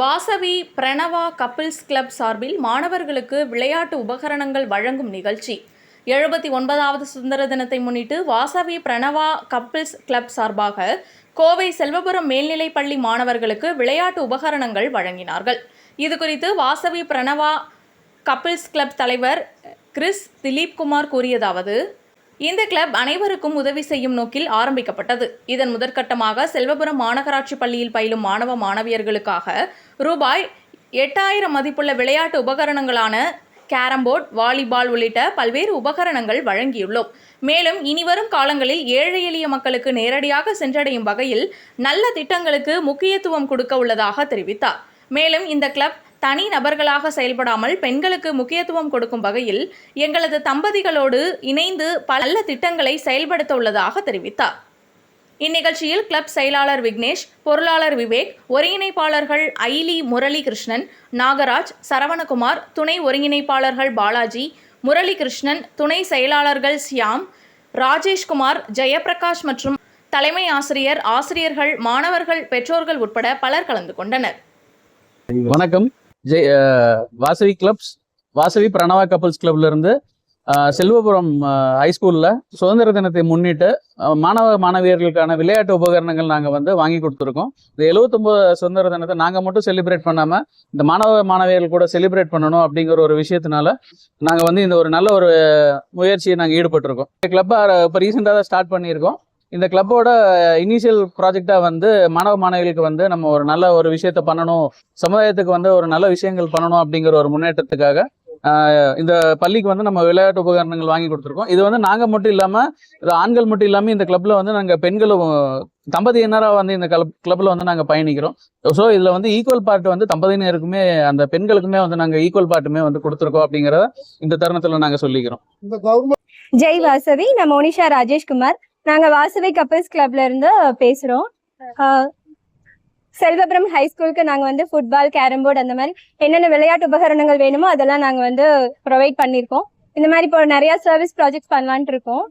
Vasavi Pranava couples club சார்பில் மாணவர்களுக்கு விளையாட்டு உபகரணங்கள் வழங்கும் நிகழ்ச்சி. எழுபத்தி ஒன்பதாவது சுதந்திர தினத்தை முன்னிட்டு வாசவி பிரணவா கப்பிள்ஸ் கிளப் சார்பாக கோவை செல்வபுரம் மேல்நிலைப் பள்ளி மாணவர்களுக்கு விளையாட்டு உபகரணங்கள் வழங்கினார்கள். இது குறித்து வாசவி பிரணவா கப்பிள்ஸ் கிளப் தலைவர் கிறிஸ் திலீப்குமார் கூறியதாவது இந்த கிளப் அனைவருக்கும் உதவி செய்யும் நோக்கில் ஆரம்பிக்கப்பட்டது. இதன் முதற்கட்டமாக செல்வபுரம் மாநகராட்சி பள்ளியில் பயிலும் மாணவ மாணவியர்களுக்காக ரூபாய் எட்டாயிரம் மதிப்புள்ள விளையாட்டு உபகரணங்களான கேரம்போர்ட் வாலிபால் உள்ளிட்ட பல்வேறு உபகரணங்கள் வழங்கியுள்ளோம். மேலும் இனிவரும் காலங்களில் ஏழை எளிய மக்களுக்கு நேரடியாக சென்றடையும் வகையில் நல்ல திட்டங்களுக்கு முக்கியத்துவம் கொடுக்க உள்ளதாக தெரிவித்தார். மேலும் இந்த கிளப் தனி நபர்களாக செயல்படாமல் பெண்களுக்கு முக்கியத்துவம் கொடுக்கும் வகையில் எங்களது தம்பதிகளோடு இணைந்து பல திட்டங்களை செயல்படுத்த உள்ளதாக தெரிவித்தார். இந்நிகழ்ச்சியில் கிளப் செயலாளர் விக்னேஷ் பொருளாளர் விவேக் ஒருங்கிணைப்பாளர்கள் ஐலி முரளி கிருஷ்ணன் நாகராஜ் சரவணகுமார் துணை ஒருங்கிணைப்பாளர்கள் பாலாஜி முரளி கிருஷ்ணன் துணை செயலாளர்கள் சியாம் ராஜேஷ்குமார் ஜெயபிரகாஷ் மற்றும் தலைமை ஆசிரியர் ஆசிரியர்கள் மாணவர்கள் பெற்றோர்கள் உட்பட பலர் கலந்து கொண்டனர். வணக்கம். ஜெய் வாசவி கிளப்ஸ் வாசவி பிரணவா கப்பல்ஸ் கிளப்லேருந்து செல்வபுரம் ஹைஸ்கூலில் சுதந்திர தினத்தை முன்னிட்டு மாணவ மாணவியர்களுக்கான விளையாட்டு உபகரணங்கள் நாங்கள் வந்து வாங்கி கொடுத்துருக்கோம். இந்த எழுவத்தொம்போது சுதந்திர தினத்தை நாங்கள் மட்டும் செலிப்ரேட் பண்ணாமல் இந்த மாணவ மாணவியர்கள் கூட செலிப்ரேட் பண்ணணும் அப்படிங்கிற ஒரு விஷயத்தினால நாங்கள் வந்து இந்த ஒரு நல்ல ஒரு முயற்சியை நாங்கள் ஈடுபட்டிருக்கோம். இந்த கிளப்பை இப்போ ரீசெண்டாக தான் ஸ்டார்ட் பண்ணியிருக்கோம். இந்த கிளப்போட இனிஷியல் ப்ராஜெக்டாக வந்து மாணவ மாணவிகளுக்கு வந்து நம்ம ஒரு நல்ல ஒரு விஷயத்த பண்ணணும் சமுதாயத்துக்கு வந்து ஒரு நல்ல விஷயங்கள் பண்ணணும் அப்படிங்கிற ஒரு முன்னேற்றத்துக்காக இந்த பள்ளிக்கு வந்து நம்ம விளையாட்டு உபகரணங்கள் வாங்கி கொடுத்துருக்கோம். இது வந்து நாங்கள் மட்டும் இல்லாமல் இது ஆண்கள் மட்டும் இல்லாமல் இந்த கிளப்ல வந்து நாங்கள் பெண்களும் தம்பதியினராக வந்து இந்த கிளப் கிளப்ல வந்து நாங்கள் பயணிக்கிறோம். ஸோ இதில் வந்து ஈக்குவல் பார்ட் வந்து தம்பதியினருக்குமே அந்த பெண்களுக்குமே வந்து நாங்கள் ஈக்குவல் பார்ட்டுமே வந்து கொடுத்துருக்கோம் அப்படிங்கிறத இந்த தருணத்தில் நாங்கள் சொல்லிக்கிறோம். இந்த கவர்மெண்ட் ஜெய் வாசவி நான் மோனிஷா ராஜேஷ்குமார். நாங்க வாசவி கப்பல்ஸ் கிளப்ல இருந்து பேசுறோம். செல்வபுரம் ஹை ஸ்கூலுக்கு நாங்க வந்து ஃபுட்பால் கேரம் போர்டு அந்த மாதிரி என்னென்ன விளையாட்டு உபகரணங்கள் வேணுமோ அதெல்லாம் நாங்க வந்து ப்ரொவைட் பண்ணியிருக்கோம் இந்த மாதிரி இப்போ நிறைய சர்வீஸ் ப்ராஜெக்ட்ஸ் பண்ணலான்ட்டு இருக்கோம்.